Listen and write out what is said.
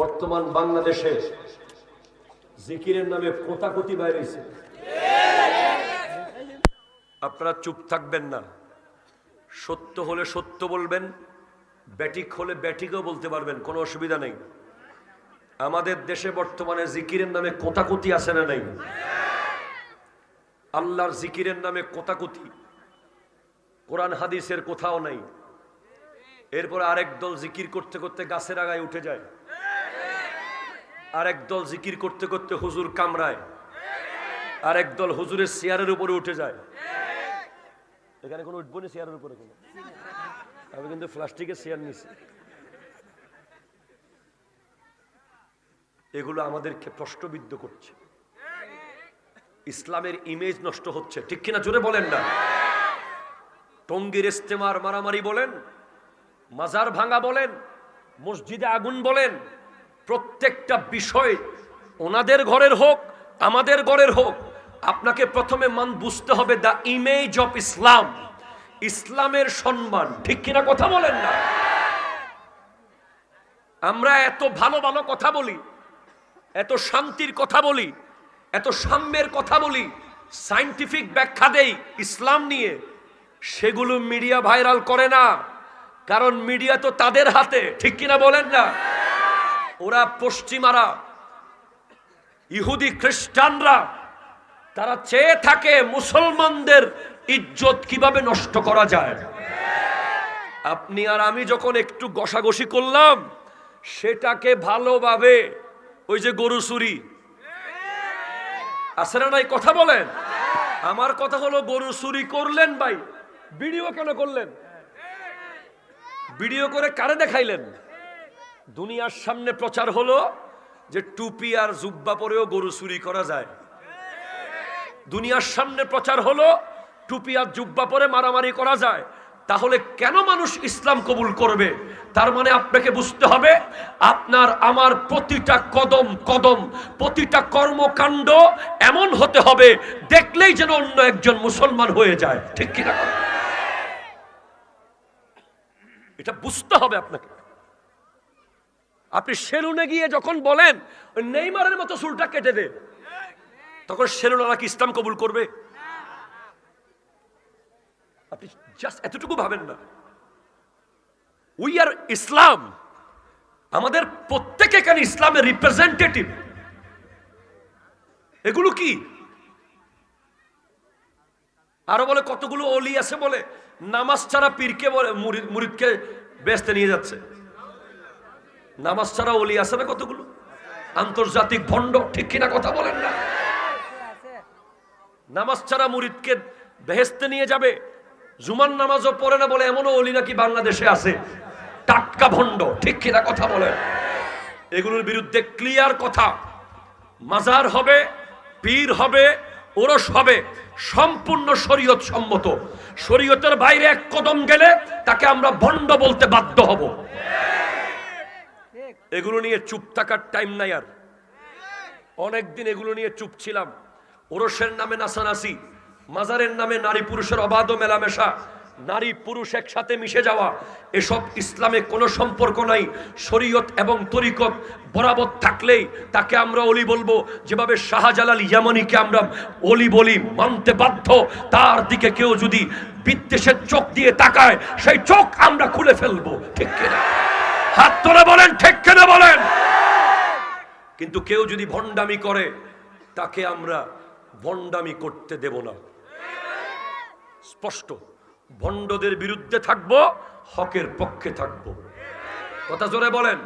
বর্তমান বাংলাদেশে জিকিরের নামে কোতাকুতি বাইরেছে আপনারা চুপ থাকবেন না। সত্য হলে সত্য বলবেন, ব্যাটিক হলে ব্যাটিকও বলতে পারবেন, কোনো অসুবিধা নেই। আমাদের দেশে বর্তমানে জিকিরের নামে কোতাকুতি আছে না নাই? আল্লাহর জিকিরের নামে কোতাকুতি কোরআন হাদিসের কোথাও নাই। এরপর আরেক দল জিকির করতে করতে গাছের আগায় উঠে যায়। আরেক একদল জিকির করতে করতে হুজুর কামরায় আর একদল হুজুরের চেয়ারের উপরে উঠে যায়। এখানে কোনো উঠবো না চেয়ারের উপরে কোনো? আমি কিন্তু প্লাস্টিকের চেয়ার নিছি এগুলো আমাদেরকে প্রশ্নবিদ্ধ করছে। ইসলামের ইমেজ নষ্ট হচ্ছে। ঠিক কিনা জোরে বলেন না? টঙ্গির ইস্তেমার মারামারি বলেন, মাজার ভাঙা বলেন, মসজিদে আগুন বলেন প্রত্যেকটা বিষয় ওনাদের ঘরের হোক, আমাদের ঘরের হোক, আপনাকে প্রথমে মান বুঝতে হবে দ্য ইমেজ অফ ইসলাম ইসলামের সম্মান। ঠিক কিনা কথা বলেন না? আমরা এত ভালো ভালো কথা বলি, এত শান্তির কথা বলি, এত সাম্যের কথা বলি সাইন্টিফিক ব্যাখ্যা দেই ইসলাম নিয়ে, সেগুলো মিডিয়া ভাইরাল করে না, কারণ মিডিয়া তো তাদের হাতে, ঠিক কিনা বলেন না? ওরা পশ্চিমারা, ইহুদি খ্রিস্টানরা, তারা চেয়ে থাকে মুসলমানদের ইজ্জত কীভাবে নষ্ট করা যায়। আপনি আর আমি যখন একটু ঘষাঘষি করলাম, সেটাকে ভালোভাবে, ওই যে গরু চুরি। আছে না নাই কথা বলেন? আমার কথা হলো গরু চুরি করলেন ভাই, ভিডিও কেন করলেন? ভিডিও করে কারে দেখাইলেন? দুনিয়ার সামনে প্রচার হলো যে টুপি আর জুব্বা পরেও গরু চুরি করা যায়। দুনিয়ার সামনে প্রচার হলো টুপি আর জুব্বা পরে মারামারি করা যায়। তাহলে কেন মানুষ ইসলাম কবুল করবে? তার মানে আপনাকে বুঝতে হবে, আপনার আমার প্রতিটা কদম কদম, প্রতিটা কর্মকাণ্ড এমন হতে হবে, দেখলেই যেন অন্য একজন মুসলমান হয়ে যায়। ঠিক কিনা? এটা বুঝতে হবে আপনাকে। আপনি সেলুনে গিয়ে যখন বলেন, ওই নেইমারের মতো চুলটা কেটে দে, তখন সেলুনারা কি ইসলাম কবুল করবে? আপনি জাস্ট এতটুকু ভাবেন না। উই আর ইসলাম আমাদের প্রত্যেকে এখানে ইসলামের রিপ্রেজেন্টেটিভ এগুলো কি? আরও বলে, কতগুলো অলি আছে বলে, নামাজ ছাড়া পীরকে বলে, মুরিদ মুরিদকে বেসতে নিয়ে যাচ্ছে। নামাজ ছাড়া অলি আছে না কতগুলো? আন্তর্জাতিক ভণ্ড ঠিক কিনা কথা বলেন না। নামাজ ছাড়া মুরিদকে বেহেস্তে নিয়ে যাবে। জুমান নামাজও পড়ে না বলে এমনও অলি নাকি বাংলাদেশে আছে। টাটকা ভণ্ড, ঠিক কিনা কথা বলেন। এগুলোর বিরুদ্ধে ক্লিয়ার কথা। মাজার হবে, পীর হবে, ওরস হবে, সম্পূর্ণ শরীয়ত সম্মত। শরীয়তের বাইরে এক কদম গেলে তাকে আমরা ভণ্ড বলতে বাধ্য হব। এগুলো নিয়ে চুপ থাকার টাইম নাই আর। অনেকদিন এগুলো নিয়ে চুপ ছিলাম। ওরসের নামে নাসানাসি, মাজারের নামে নারী পুরুষের অবাধ মেলামেশা, নারী পুরুষ একসাথে মিশে যাওয়া, এসব ইসলামে কোনো সম্পর্ক নাই। শরীয়ত এবং তরিকত বরাবর থাকলেই তাকে আমরা অলি বলব। যেভাবে শাহজালাল ইয়ামানিকে আমরা অলি বলি, মানতে বাধ্য, তার দিকে কেউ যদি বিদ্বেষের চোখ দিয়ে তাকায়, সেই চোখ আমরা খুলে ফেলব। ঠিক কিনা? হাত তুলে বলেন, ঠিক কিন্তু কেউ যদি ভণ্ডামি করে, তাকে আমরা ভণ্ডামি করতে দেব না। স্পষ্ট, ভণ্ডদের বিরুদ্ধে থাকব, হকের পক্ষে থাকব। কথা জোরে বলেন।